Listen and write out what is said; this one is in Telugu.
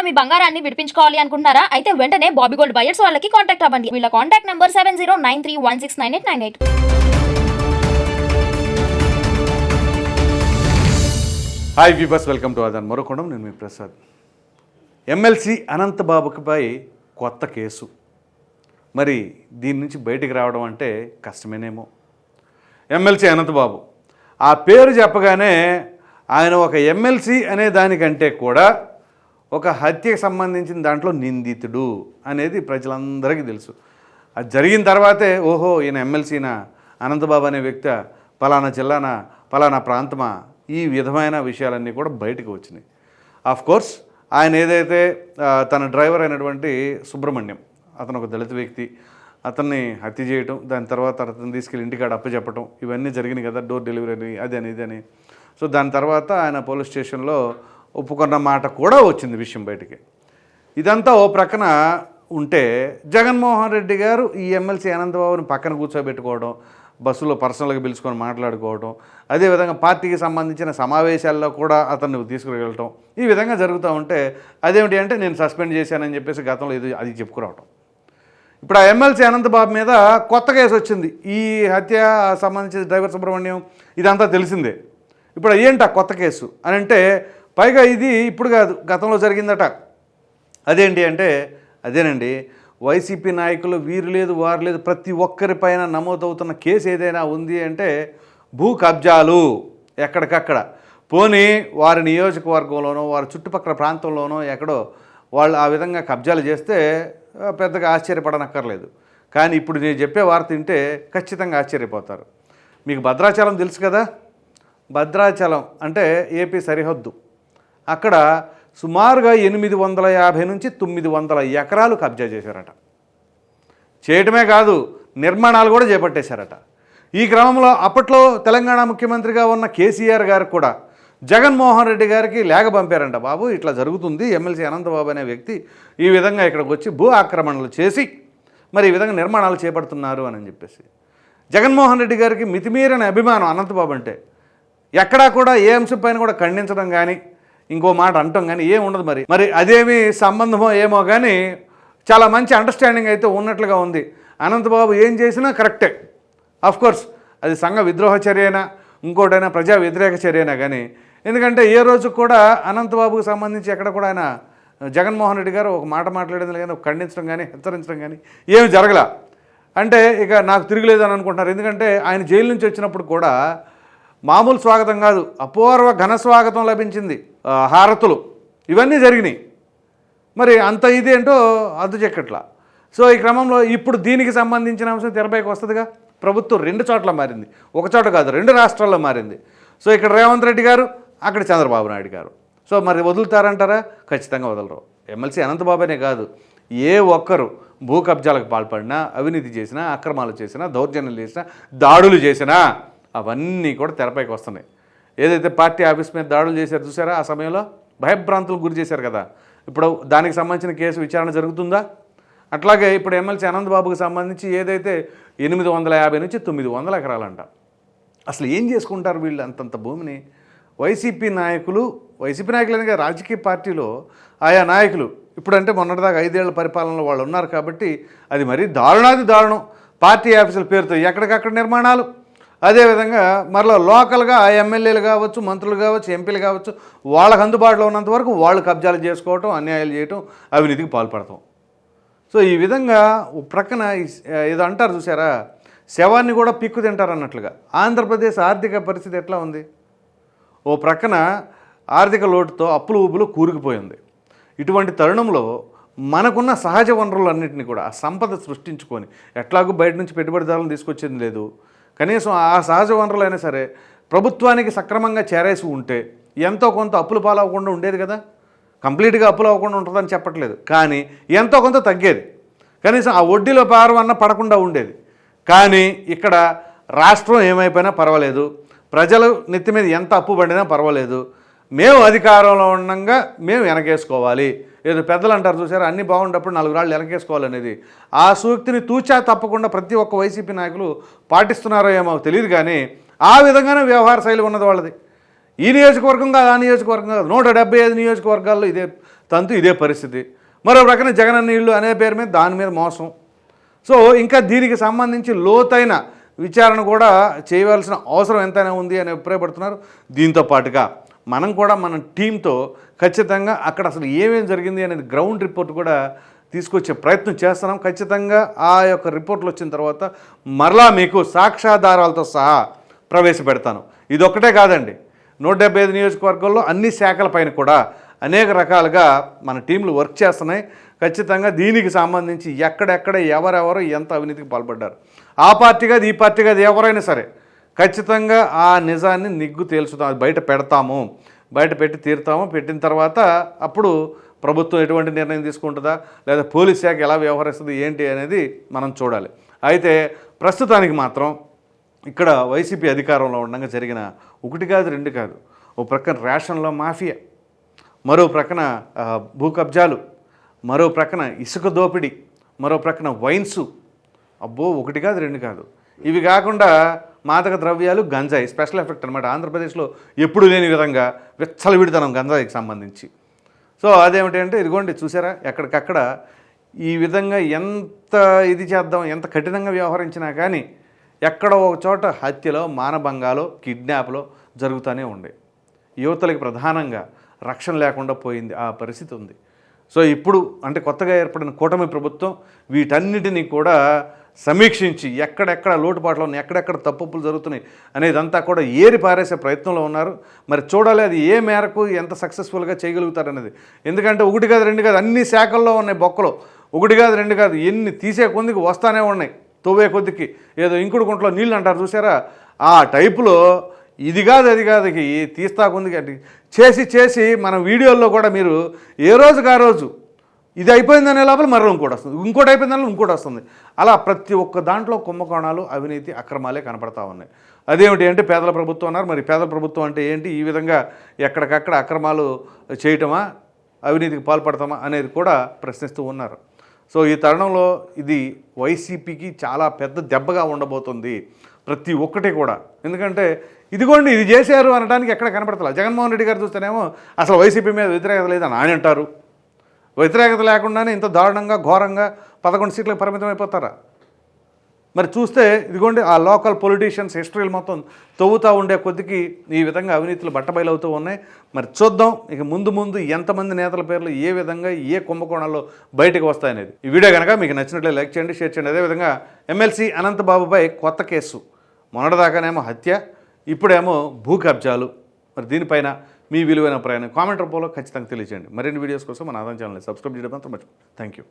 నిమిషాల్లో మీ బంగారాన్ని విడిపించుకోవాలి అనుకుంటున్నారా? అయితే వెంటనే బాబీ గోల్డ్ బయర్స్ వాళ్ళకి కాంటాక్ట్ అవ్వండి. వీళ్ళ contact number seven zero nine three one six nine eight nine eight hi viewers welcome to అదన్ మరొకొండం నేను మీ ప్రసాద్. ఎమ్మెల్సీ అనంతబాబుకిపై కొత్త కేసు. మరి దీని నుంచి బయటికి రావడం అంటే కష్టమేనేమో. ఎమ్మెల్సీ అనంతబాబు. ఆ పేరు చెప్పగానే ఆయన ఒక ఎమ్మెల్సీ అనే దానికంటే కూడా ఒక హత్యకు సంబంధించిన దాంట్లో నిందితుడు అనేది ప్రజలందరికీ తెలుసు. అది జరిగిన తర్వాతే ఓహో ఈయన ఎమ్మెల్సీనా అనంతబాబు అనే వ్యక్తి పలానా జిల్లానా పలానా ప్రాంతమా ఈ విధమైన విషయాలన్నీ కూడా బయటకు వచ్చినాయి. ఆఫ్ కోర్స్ ఆయన ఏదైతే తన డ్రైవర్ అయినటువంటి సుబ్రహ్మణ్యం అతను ఒక దళిత వ్యక్తి అతన్ని హత్య చేయటం దాని తర్వాత అతను తీసుకెళ్ళి ఇంటికాడ అప్పచెప్పటం ఇవన్నీ జరిగినాయి కదా డోర్ డెలివరీ అని అది అని ఇది అని. సో దాని తర్వాత ఆయన పోలీస్ స్టేషన్లో ఒప్పుకున్న మాట కూడా వచ్చింది విషయం బయటికి. ఇదంతా ఓ ప్రక్కన ఉంటే జగన్మోహన్ రెడ్డి గారు ఈ ఎమ్మెల్సీ ఆనందబాబుని పక్కన కూర్చోబెట్టుకోవడం బస్సులో పర్సనల్గా పిలుచుకొని మాట్లాడుకోవడం అదేవిధంగా పార్టీకి సంబంధించిన సమావేశాల్లో కూడా అతన్ని తీసుకువెళ్ళటం ఈ విధంగా జరుగుతూ ఉంటే అదేమిటి అంటే నేను సస్పెండ్ చేశానని చెప్పేసి గతంలో ఇది అది చెప్పుకురావటం. ఇప్పుడు ఆ ఎమ్మెల్సీ అనంతబాబు మీద కొత్త కేసు వచ్చింది. ఈ హత్య సంబంధించిన డ్రైవర్ సుబ్రహ్మణ్యం ఇదంతా తెలిసిందే. ఇప్పుడు ఏంటి ఆ కొత్త కేసు? అని అంటే పైగా ఇది ఇప్పుడు కాదు గతంలో జరిగిందట. అదేంటి అంటే అదేనండి వైసీపీ నాయకులు వీరు లేదు వారు లేదు ప్రతి ఒక్కరిపైన నమోదవుతున్న కేసు ఏదైనా ఉంది అంటే భూ కబ్జాలు ఎక్కడికక్కడ. పోనీ వారి నియోజకవర్గంలోనో వారి చుట్టుపక్కల ప్రాంతంలోనో ఎక్కడో వాళ్ళు ఆ విధంగా కబ్జాలు చేస్తే పెద్దగా ఆశ్చర్యపడనక్కర్లేదు. కానీ ఇప్పుడు నేను చెప్పే వార్త వింటే ఖచ్చితంగా ఆశ్చర్యపోతారు. మీకు భద్రాచలం తెలుసు కదా? భద్రాచలం అంటే ఏపీ సరిహద్దు. అక్కడ సుమారుగా ఎనిమిది వందల యాభై నుంచి తొమ్మిది వందల ఎకరాలు కబ్జా చేశారట. చేయటమే కాదు నిర్మాణాలు కూడా చేపట్టేశారట. ఈ క్రమంలో అప్పట్లో తెలంగాణ ముఖ్యమంత్రిగా ఉన్న కేసీఆర్ గారు కూడా జగన్మోహన్ రెడ్డి గారికి లేఖ పంపారంట. బాబు ఇట్లా జరుగుతుంది. ఎమ్మెల్సీ అనంతబాబు అనే వ్యక్తి ఈ విధంగా ఇక్కడికి వచ్చి భూ ఆక్రమణలు చేసి మరి ఈ విధంగా నిర్మాణాలు చేపడుతున్నారు అని చెప్పేసి. జగన్మోహన్ రెడ్డి గారికి మితిమీరిన అభిమానం అనంతబాబు అంటే ఎక్కడా కూడా ఏ అంశం పైన కూడా ఖండించడం కానీ ఇంకో మాట అంటాం కానీ ఏం ఉండదు మరి. మరి అదేమి సంబంధమో ఏమో కానీ చాలా మంచి అండర్స్టాండింగ్ అయితే ఉన్నట్లుగా ఉంది. అనంతబాబు ఏం చేసినా కరెక్టే కోర్స్ అది సంఘ విద్రోహ చర్యనా ఇంకోటైనా ప్రజా వ్యతిరేక చర్యనా కానీ. ఎందుకంటే ఏ రోజు కూడా అనంతబాబుకు సంబంధించి ఎక్కడ కూడా ఆయన జగన్మోహన్ రెడ్డి గారు ఒక మాట మాట్లాడేది కానీ ఒక ఖండించడం కానీ హెచ్చరించడం కానీ ఏమి జరగల. అంటే ఇక నాకు తిరగలేదు అని అనుకుంటున్నారు. ఎందుకంటే ఆయన జైలు నుంచి వచ్చినప్పుడు కూడా మామూలు స్వాగతం కాదు అపూర్వ ఘన స్వాగతం లభించింది హారతులు. ఇవన్నీ జరిగినాయి. మరి అంత ఇది ఏంటో అద్దు చెక్కట్లా. సో ఈ క్రమంలో ఇప్పుడు దీనికి సంబంధించిన అంశం తెరపైకి వస్తుందిగా. ప్రభుత్వం రెండు చోట్ల మారింది. ఒక చోట కాదు రెండు రాష్ట్రాల్లో మారింది. సో ఇక్కడ రేవంత్ రెడ్డి గారు అక్కడ చంద్రబాబు నాయుడు గారు. సో మరి వదులుతారంటారా? ఖచ్చితంగా వదలరు. ఎమ్మెల్సీ అనంతబాబునే కాదు. ఏ ఒక్కరు భూ కబ్జాలకు పాల్పడినా అవినీతి చేసినా అక్రమాలు చేసినా దౌర్జన్యం చేసినా దాడులు చేసినా అవన్నీ కూడా తెరపైకి వస్తున్నాయి. ఏదైతే పార్టీ ఆఫీస్ మీద దాడులు చేశారు చూసారా? ఆ సమయంలో భయభ్రాంతులకు గురి చేశారు కదా. ఇప్పుడు దానికి సంబంధించిన కేసు విచారణ జరుగుతుందా? అట్లాగే ఇప్పుడు ఎమ్మెల్సీ అనంతబాబుకి సంబంధించి ఏదైతే ఎనిమిది వందల యాభై నుంచి తొమ్మిది వందల ఎకరాలంట. అసలు ఏం చేసుకుంటారు వీళ్ళు అంతంత భూమిని? వైసీపీ నాయకులు వైసీపీ నాయకులు అనగా రాజకీయ పార్టీలో ఆయా నాయకులు. ఇప్పుడంటే మొన్నటిదాకా ఐదేళ్ళ పరిపాలనలో వాళ్ళు ఉన్నారు కాబట్టి అది మరీ దారుణాది దారుణం. పార్టీ ఆఫీసుల పేరుతో ఎక్కడికక్కడ నిర్మాణాలు. అదేవిధంగా మరలా లోకల్గా ఆ ఎమ్మెల్యేలు కావచ్చు మంత్రులు కావచ్చు ఎంపీలు కావచ్చు వాళ్ళకు అందుబాటులో ఉన్నంత వరకు వాళ్ళు కబ్జాలు చేసుకోవటం అన్యాయాలు చేయటం అవినీతికి పాల్పడతాం. సో ఈ విధంగా ప్రక్కన ఏదో అంటారు చూసారా శవాన్ని కూడా పిక్కు తింటారు అన్నట్లుగా. ఆంధ్రప్రదేశ్ ఆర్థిక పరిస్థితి ఎట్లా ఉంది? ఓ ప్రక్కన ఆర్థిక లోటుతో అప్పులు ఊబులు కూరుకుపోయింది. ఇటువంటి తరుణంలో మనకున్న సహజ వనరులన్నింటినీ కూడా ఆ సంపద సృష్టించుకొని ఎట్లాగూ బయట నుంచి పెట్టుబడిదారులను తీసుకొచ్చేది లేదు. కనీసం ఆ సహజ వనరులైనా సరే ప్రభుత్వానికి సక్రమంగా చేరేసి ఉంటే ఎంతో కొంత అప్పులు పాలవకుండా ఉండేది కదా. కంప్లీట్గా అప్పులు అవ్వకుండా ఉంటుందని చెప్పట్లేదు. కానీ ఎంతో కొంత తగ్గేది. కనీసం ఆ వడ్డీలో భారం అన్న పడకుండా ఉండేది. కానీ ఇక్కడ రాష్ట్రం ఏమైపోయినా పర్వాలేదు. ప్రజలు నెత్తి మీద ఎంత అప్పు పడినా పర్వాలేదు. మేము అధికారంలో ఉండగా మేము వెనకేసుకోవాలి. ఏదో పెద్దలు అంటారు చూసారా? అన్నీ బాగుండప్పుడు నాలుగు రాళ్ళు ఎలకేసుకోవాలనేది ఆ సూక్తిని తూచా తప్పకుండా ప్రతి ఒక్క వైసీపీ నాయకులు పాటిస్తున్నారో ఏమో తెలియదు కానీ ఆ విధంగానే వ్యవహార శైలి ఉన్నది వాళ్ళది. ఈ నియోజకవర్గం కాదు ఆ నియోజకవర్గం కాదు. నూట డెబ్బై ఐదు నియోజకవర్గాల్లో ఇదే తంతు ఇదే పరిస్థితి. మరో ప్రక్కన జగనన్న ఇళ్ళు అనే పేరు మీద దాని మీద మోసం. సో ఇంకా దీనికి సంబంధించి లోతైన విచారణ కూడా చేయవలసిన అవసరం ఎంతైనా ఉంది అని అభిప్రాయపడుతున్నారు. దీంతో పాటుగా మనం కూడా మన టీంతో ఖచ్చితంగా అక్కడ అసలు ఏమేమి జరిగింది అనేది గ్రౌండ్ రిపోర్ట్ కూడా తీసుకొచ్చే ప్రయత్నం చేస్తున్నాం. ఖచ్చితంగా ఆ యొక్క రిపోర్ట్లు వచ్చిన తర్వాత మరలా మీకు సాక్ష్యాధారాలతో సహా ప్రవేశపెడతాను. ఇది ఒక్కటే కాదండి. నూట డెబ్బై ఐదు నియోజకవర్గాల్లో అన్ని శాఖలపైన కూడా అనేక రకాలుగా మన టీంలు వర్క్ చేస్తున్నాయి. ఖచ్చితంగా దీనికి సంబంధించి ఎక్కడెక్కడ ఎవరెవరు ఎంత అవినీతికి పాల్పడ్డారు. ఆ పార్టీ కాదు ఈ పార్టీ కాదు ఎవరైనా సరే ఖచ్చితంగా ఆ నిజాన్ని నిగ్గు తేల్చుతాం అది బయట పెడతాము. బయట పెట్టి తీరుతాము. పెట్టిన తర్వాత అప్పుడు ప్రభుత్వం ఎటువంటి నిర్ణయం తీసుకుంటుందా? లేదా పోలీస్ శాఖ ఎలా వ్యవహరిస్తుంది? ఏంటి అనేది మనం చూడాలి. అయితే ప్రస్తుతానికి మాత్రం ఇక్కడ వైసీపీ అధికారంలో ఉండగా జరిగిన ఒకటి కాదు రెండు కాదు. ఓ ప్రక్కన రేషన్లో మాఫియా మరో ప్రక్కన భూ కబ్జాలు మరో ప్రక్కన ఇసుక దోపిడీ మరో ప్రక్కన వైన్సు. అబ్బో ఒకటి కాదు రెండు కాదు. ఇవి కాకుండా మాదక ద్రవ్యాలు గంజాయి స్పెషల్ ఎఫెక్ట్ అనమాట ఆంధ్రప్రదేశ్లో ఎప్పుడు లేని విధంగా విచ్చలవిడితనం గంజాయికి సంబంధించి. సో అదేమిటి అంటే ఇదిగోండి చూసారా? ఎక్కడికక్కడ ఈ విధంగా ఎంత ఇది చేద్దాం ఎంత కఠినంగా వ్యవహరించినా కానీ ఎక్కడో ఒక చోట హత్యలో మానభంగాలో కిడ్నాప్లో జరుగుతూనే ఉండే. యువతలకి ప్రధానంగా రక్షణ లేకుండా పోయింది ఆ పరిస్థితి ఉంది. సో ఇప్పుడు అంటే కొత్తగా ఏర్పడిన కూటమి ప్రభుత్వం వీటన్నిటినీ కూడా సమీక్షించి ఎక్కడెక్కడ లోటుపాట్లు ఉన్నాయి ఎక్కడెక్కడ తప్పులు జరుగుతున్నాయి అనేదంతా కూడా ఏరి పారేసే ప్రయత్నంలో ఉన్నారు. మరి చూడాలి అది ఏ మేరకు ఎంత సక్సెస్ఫుల్గా చేయగలుగుతారనేది. ఎందుకంటే ఒకటి కాదు రెండు కాదు అన్ని శాఖల్లో ఉన్నాయి బొక్కలు. ఒకటి కాదు రెండు కాదు ఎన్ని తీసే కొద్దికి వస్తానే ఉన్నాయి. తవ్వే కొద్దికి. ఏదో ఇంకుడు గుంట్లో నీళ్ళు అంటారు చూసారా? ఆ టైపులో ఇది కాదు అది కాదు తీస్తా కొందికి అంటే. చేసి చేసి మన వీడియోల్లో కూడా మీరు ఏ రోజుకి ఆ రోజు ఇది అయిపోయిందనే లోపల మరో ఇంకోటి వస్తుంది. ఇంకోటి అయిపోయిందని ఇంకోటి వస్తుంది. అలా ప్రతి ఒక్క దాంట్లో కుంభకోణాలు అవినీతి అక్రమాలే కనపడతా ఉన్నాయి. అదేమిటి అంటే పేదల ప్రభుత్వం అన్నారు. మరి పేదల ప్రభుత్వం అంటే ఏంటి? ఈ విధంగా ఎక్కడికక్కడ అక్రమాలు చేయటమా? అవినీతికి పాల్పడతామా? అనేది కూడా ప్రశ్నిస్తూ ఉన్నారు. సో ఈ తరుణంలో ఇది వైసీపీకి చాలా పెద్ద దెబ్బగా ఉండబోతుంది ప్రతి ఒక్కటి కూడా. ఎందుకంటే ఇదిగోండి ఇది చేశారు అనడానికి ఎక్కడ కనపడతలా? జగన్మోహన్ రెడ్డి గారు చూస్తేనేమో అసలు వైసీపీ మీద వ్యతిరేకత లేదని ఆయన అంటారు. వ్యతిరేకత లేకుండానే ఇంత దారుణంగా ఘోరంగా పదకొండు సీట్లకు పరిమితం అయిపోతారా మరి చూస్తే ఇదిగోండి ఆ లోకల్ పొలిటీషియన్స్ హిస్టరీలు మొత్తం తవ్వుతూ ఉండే కొద్దికి ఈ విధంగా అవినీతులు బట్టబయలవుతూ ఉన్నాయి. మరి చూద్దాం ఇక ముందు ముందు ఎంతమంది నేతల పేర్లు ఏ విధంగా ఏ కుంభకోణాల్లో బయటకు వస్తాయనేది. ఈ వీడియో కనుక మీకు నచ్చినట్లే లైక్ చేయండి షేర్ చేయండి. అదేవిధంగా ఎమ్మెల్సీ అనంతబాబుపై కొత్త కేసు. మొన్నటిదాకానేమో హత్య ఇప్పుడేమో భూ కబ్జాలు మరి దీనిపైన మీ విలువైన ప్రయాణం కామెంట్ రూపంలో ఖచ్చితంగా తెలియజేయండి. మరిన్ని వీడియోస్ కోసం మన ఆదాయం ఛానల్ని సబ్స్క్రైబ్ చేయడం మాత్రం మర్చిపోండి థ్యాంక్ యూ